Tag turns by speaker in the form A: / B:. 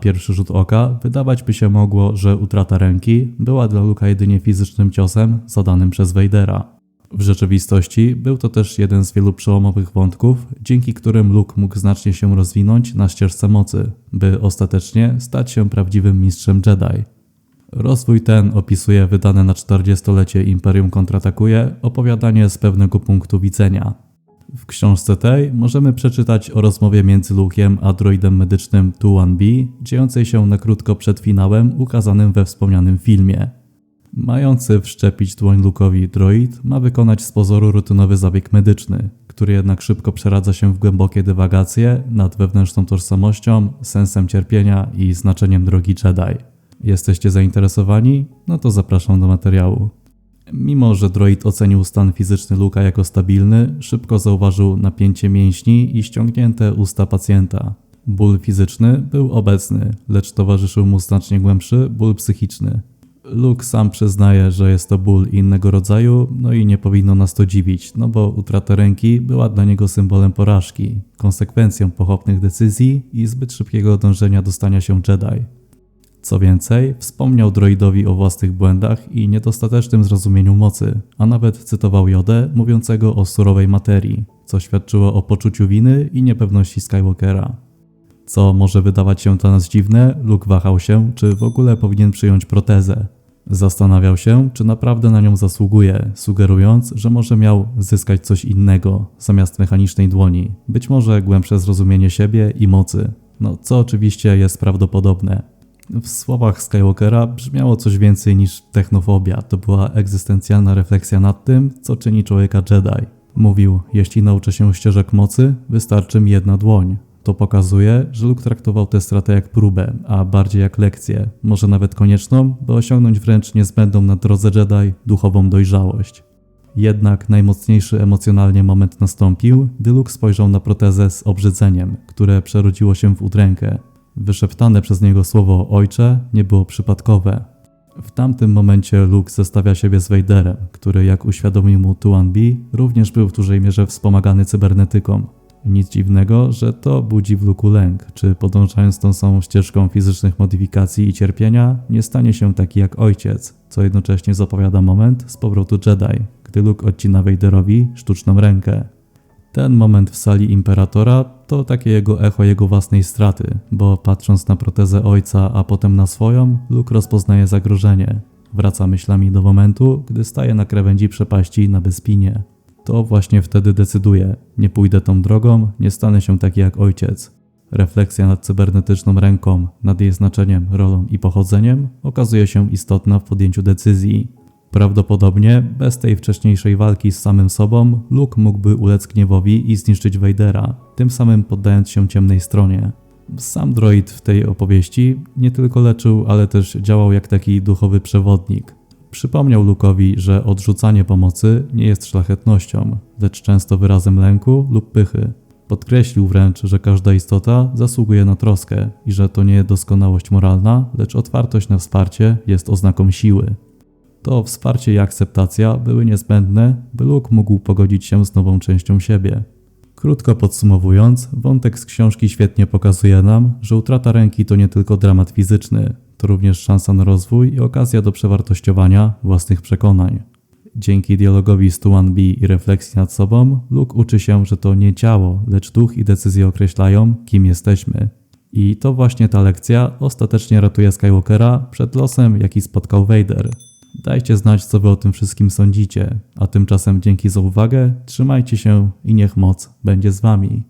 A: pierwszy rzut oka wydawać by się mogło, że utrata ręki była dla Luka jedynie fizycznym ciosem zadanym przez Vadera. W rzeczywistości był to też jeden z wielu przełomowych wątków, dzięki którym Luke mógł znacznie się rozwinąć na ścieżce mocy, by ostatecznie stać się prawdziwym mistrzem Jedi. Rozwój ten opisuje wydane na 40-lecie Imperium kontratakuje opowiadanie z pewnego punktu widzenia. W książce tej możemy przeczytać o rozmowie między Luke'em a droidem medycznym 2-1B, dziejącej się na krótko przed finałem ukazanym we wspomnianym filmie. Mający wszczepić dłoń Luke'owi droid ma wykonać z pozoru rutynowy zabieg medyczny, który jednak szybko przeradza się w głębokie dywagacje nad wewnętrzną tożsamością, sensem cierpienia i znaczeniem drogi Jedi. Jesteście zainteresowani? No to zapraszam do materiału. Mimo, że droid ocenił stan fizyczny Luka jako stabilny, szybko zauważył napięcie mięśni i ściągnięte usta pacjenta. Ból fizyczny był obecny, lecz towarzyszył mu znacznie głębszy ból psychiczny. Luke sam przyznaje, że jest to ból innego rodzaju, no i nie powinno nas to dziwić, no bo utrata ręki była dla niego symbolem porażki, konsekwencją pochopnych decyzji i zbyt szybkiego dążenia do stania się Jedi. Co więcej, wspomniał droidowi o własnych błędach i niedostatecznym zrozumieniu mocy, a nawet cytował Jodę mówiącego o surowej materii, co świadczyło o poczuciu winy i niepewności Skywalkera. Co może wydawać się dla nas dziwne, Luke wahał się, czy w ogóle powinien przyjąć protezę. Zastanawiał się, czy naprawdę na nią zasługuje, sugerując, że może miał zyskać coś innego zamiast mechanicznej dłoni, być może głębsze zrozumienie siebie i mocy. No, co oczywiście jest prawdopodobne. W słowach Skywalkera brzmiało coś więcej niż technofobia. To była egzystencjalna refleksja nad tym, co czyni człowieka Jedi. Mówił, jeśli nauczę się ścieżek mocy, wystarczy mi jedna dłoń. To pokazuje, że Luke traktował tę stratę jak próbę, a bardziej jak lekcję, może nawet konieczną, by osiągnąć wręcz niezbędną na drodze Jedi duchową dojrzałość. Jednak najmocniejszy emocjonalnie moment nastąpił, gdy Luke spojrzał na protezę z obrzydzeniem, które przerodziło się w udrękę. Wyszeptane przez niego słowo ojcze nie było przypadkowe. W tamtym momencie Luke zestawia siebie z Vaderem, który jak uświadomił mu Tuan B, również był w dużej mierze wspomagany cybernetyką. Nic dziwnego, że to budzi w Luku lęk, czy podążając tą samą ścieżką fizycznych modyfikacji i cierpienia, nie stanie się taki jak ojciec, co jednocześnie zapowiada moment z powrotu Jedi, gdy Luke odcina Vaderowi sztuczną rękę. Ten moment w sali Imperatora to takie jego echo jego własnej straty, bo patrząc na protezę ojca, a potem na swoją, Luke rozpoznaje zagrożenie. Wraca myślami do momentu, gdy staje na krawędzi przepaści na Bespinie. To właśnie wtedy decyduje: nie pójdę tą drogą, nie stanę się taki jak ojciec. Refleksja nad cybernetyczną ręką, nad jej znaczeniem, rolą i pochodzeniem okazuje się istotna w podjęciu decyzji. Prawdopodobnie bez tej wcześniejszej walki z samym sobą, Luke mógłby ulec gniewowi i zniszczyć Vadera, tym samym poddając się ciemnej stronie. Sam droid w tej opowieści nie tylko leczył, ale też działał jak taki duchowy przewodnik. Przypomniał Luke'owi, że odrzucanie pomocy nie jest szlachetnością, lecz często wyrazem lęku lub pychy. Podkreślił wręcz, że każda istota zasługuje na troskę i że to nie doskonałość moralna, lecz otwartość na wsparcie jest oznaką siły. To wsparcie i akceptacja były niezbędne, by Luke mógł pogodzić się z nową częścią siebie. Krótko podsumowując, wątek z książki świetnie pokazuje nam, że utrata ręki to nie tylko dramat fizyczny, to również szansa na rozwój i okazja do przewartościowania własnych przekonań. Dzięki dialogowi z Tuan B i refleksji nad sobą, Luke uczy się, że to nie ciało, lecz duch i decyzje określają, kim jesteśmy. I to właśnie ta lekcja ostatecznie ratuje Skywalkera przed losem, jaki spotkał Vader. Dajcie znać, co wy o tym wszystkim sądzicie, a tymczasem dzięki za uwagę, trzymajcie się i niech moc będzie z wami.